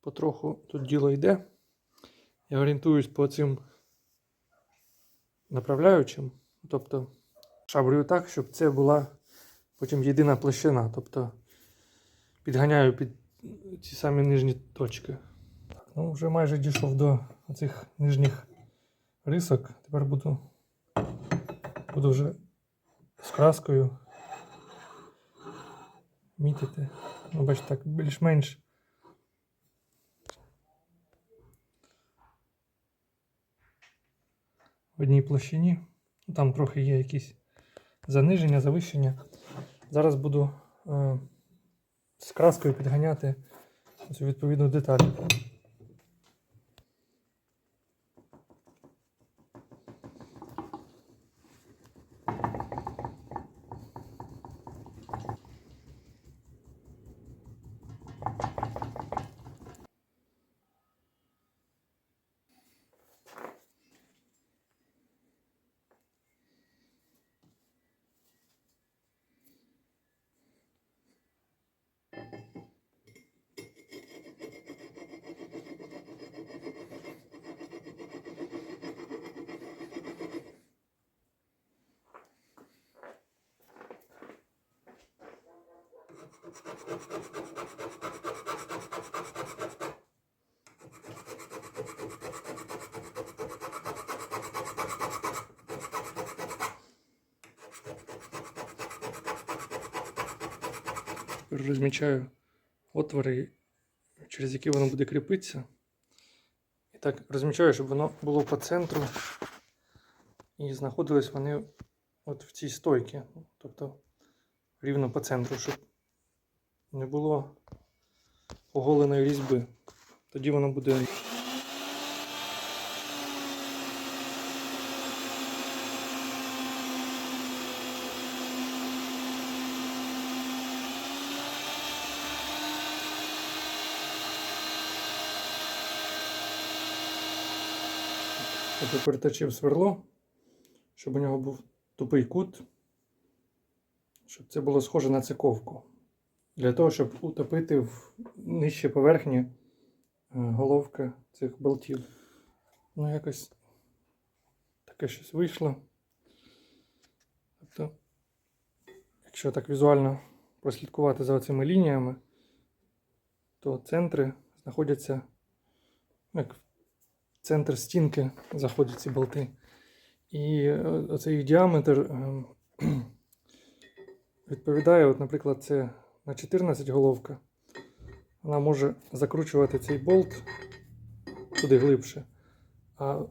потроху тут діло йде. Я орієнтуюсь по цим направляючим. Тобто шабрую так, щоб це була потім єдина площина. Тобто підганяю під ці самі нижні точки. Ну вже майже дійшов до цих нижніх рисок. Тепер буду, буду вже з краскою мітити. Ну, бачите, так більш-менш. Одній площині. Там трохи є якісь заниження, завищення. Зараз буду е, з краскою підганяти цю відповідну деталь. Розмічаю отвори, через які воно буде кріпитися. І так розмічаю, щоб воно було по центру. І знаходились вони от в цій стойці. Тобто рівно по центру, щоб не було оголеної різьби. Тоді воно буде. Переточив сверло, щоб у нього був тупий кут, щоб це було схоже на циковку. Для того, щоб утопити в нижче поверхні е, головки цих болтів. Ну, якось таке щось вийшло. Тобто, якщо так візуально прослідкувати за цими лініями, то центри знаходяться ну, як в центр стінки заходять ці болти. І е, оцей діаметр е, відповідає, от, наприклад, це на 14 головка. Вона може закручувати цей болт туди глибше. А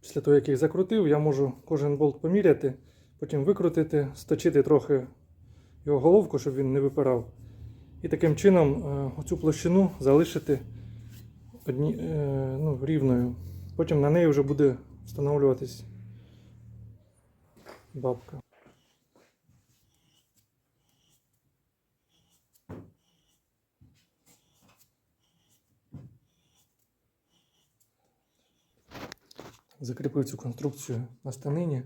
після того, як їх закрутив, я можу кожен болт поміряти, потім викрутити, сточити трохи його головку, щоб він не випирав. І таким чином е, оцю площину залишити одні, е, ну, рівною. Потім на неї вже буде встановлюватись бабка. Закріпив цю конструкцію на станині.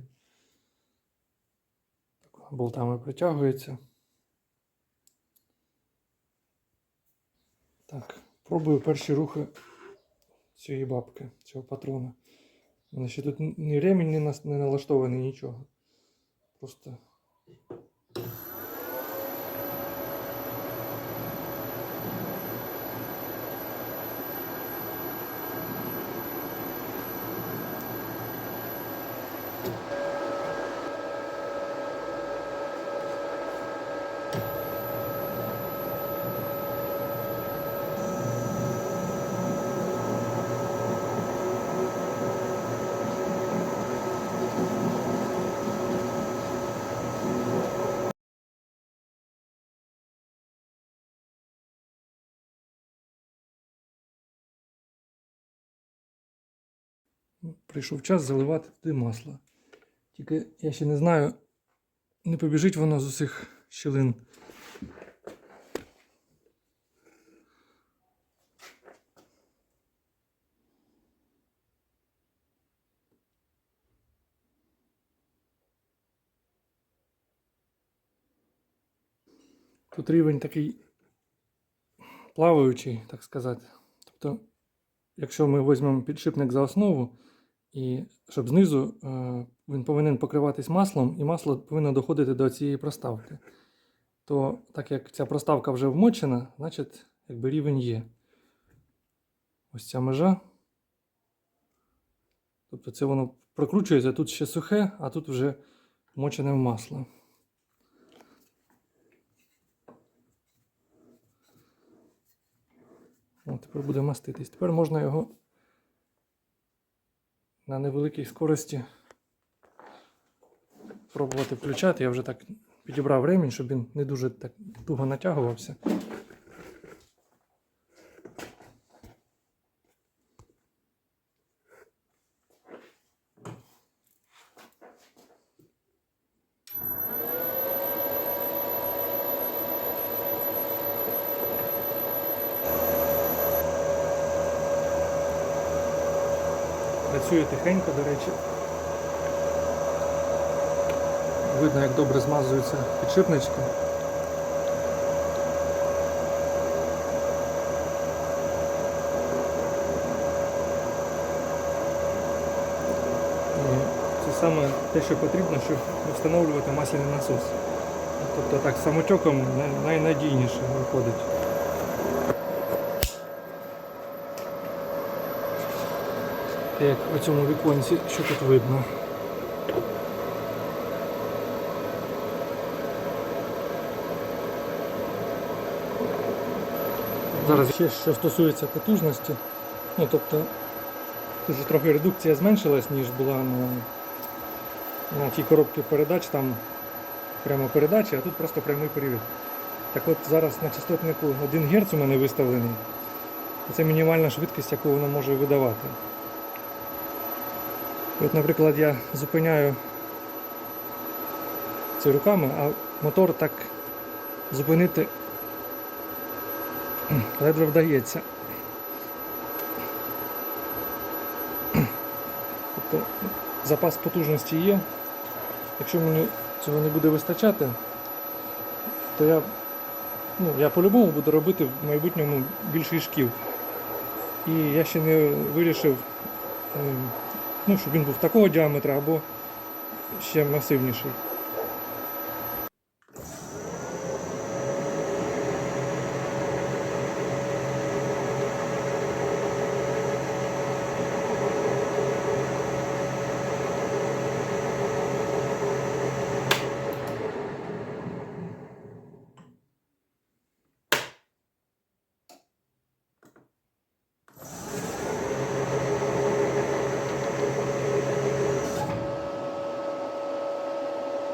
Болтами притягується. Так, пробую перші рухи цієї бабки, цього патрона. У мене ще тут ні ремінь не, налаштований, нічого. Просто. Прийшов час заливати туди масло. Тільки я ще не знаю, не побіжить воно з усіх щілин. Тут рівень такий плаваючий, так сказати. Тобто, якщо ми візьмемо підшипник за основу, і щоб знизу е, він повинен покриватись маслом, і масло повинно доходити до цієї проставки. То так як ця проставка вже вмочена, значить якби рівень є. Ось ця межа. Тобто це воно прокручується, тут ще сухе, а тут вже вмочене в масло. О, тепер буде маститись. Тепер можна його на невеликій скорості пробувати включати. Я вже так підібрав ремінь, щоб він не дуже так туго натягувався. Працює тихенько, до речі. Видно, як добре змазуються підшипнички. Це саме те, що потрібно, щоб встановлювати масляний насос. Тобто так, самотьоком най- найнадійніше виходить. Як у цьому віконці, що тут видно. Зараз ще що стосується потужності. Ну, тобто, тут же трохи редукція зменшилась, ніж була на, на тій коробці передач, там прямо передачі, а тут просто прямий привід. Так от зараз на частотнику 1 Гц у мене виставлений. Це мінімальна швидкість, яку воно може видавати. От, наприклад, я зупиняю це руками, а мотор так зупинити ледве вдається. Тобто запас потужності є. Якщо мені цього не буде вистачати, то я, ну, я по-любому буду робити в майбутньому більший шків. І я ще не вирішив, ем, ну, щоб він був такого діаметра або ще масивніший.